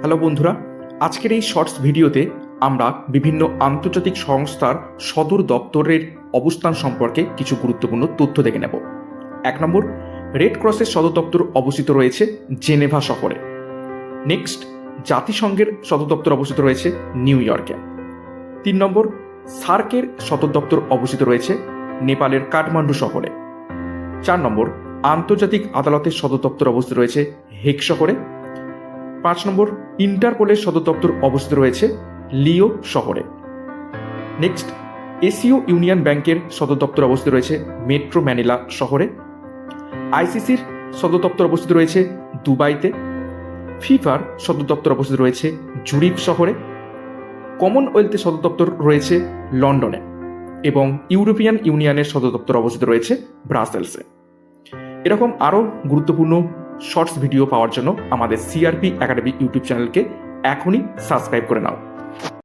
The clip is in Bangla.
হ্যালো বন্ধুরা, আজকের এই শর্টস ভিডিওতে আমরা বিভিন্ন আন্তর্জাতিক সংস্থার সদর দপ্তরের অবস্থান সম্পর্কে কিছু গুরুত্বপূর্ণ তথ্য দেখে নেব। এক নম্বর রেড ক্রসের সদর দপ্তর অবস্থিত রয়েছে জেনেভা শহরে। নেক্সট জাতিসংঘের সদর দপ্তর অবস্থিত রয়েছে নিউ ইয়র্কে। তিন নম্বর, সার্কের সদর দপ্তর অবস্থিত রয়েছে নেপালের কাঠমান্ডু শহরে। চার নম্বর, আন্তর্জাতিক আদালতের সদর দপ্তর অবস্থিত রয়েছে হেক শহরে। পাঁচ নম্বর, ইন্টারপোলের সদর দপ্তর অবস্থিত রয়েছে লিও শহরে। নেক্সট এসিও ইউনিয়ন ব্যাংকের সদর দপ্তর অবস্থিত রয়েছে মেট্রো ম্যানিলা শহরে। আইসিসির সদর দপ্তর অবস্থিত রয়েছে দুবাইতে। ফিফার সদর দপ্তর অবস্থিত রয়েছে জুরিক শহরে। কমনওয়েলথের সদর দপ্তর রয়েছে লন্ডনে এবং ইউরোপিয়ান ইউনিয়নের সদর দপ্তর অবস্থিত রয়েছে ব্রাসেলসে। এরকম আরও গুরুত্বপূর্ণ শর্টস ভিডিও পাওয়ার জন্য আমাদের সিআরপি একাডেমি ইউটিউব চ্যানেলকে এখনই সাবস্ক্রাইব করে নাও।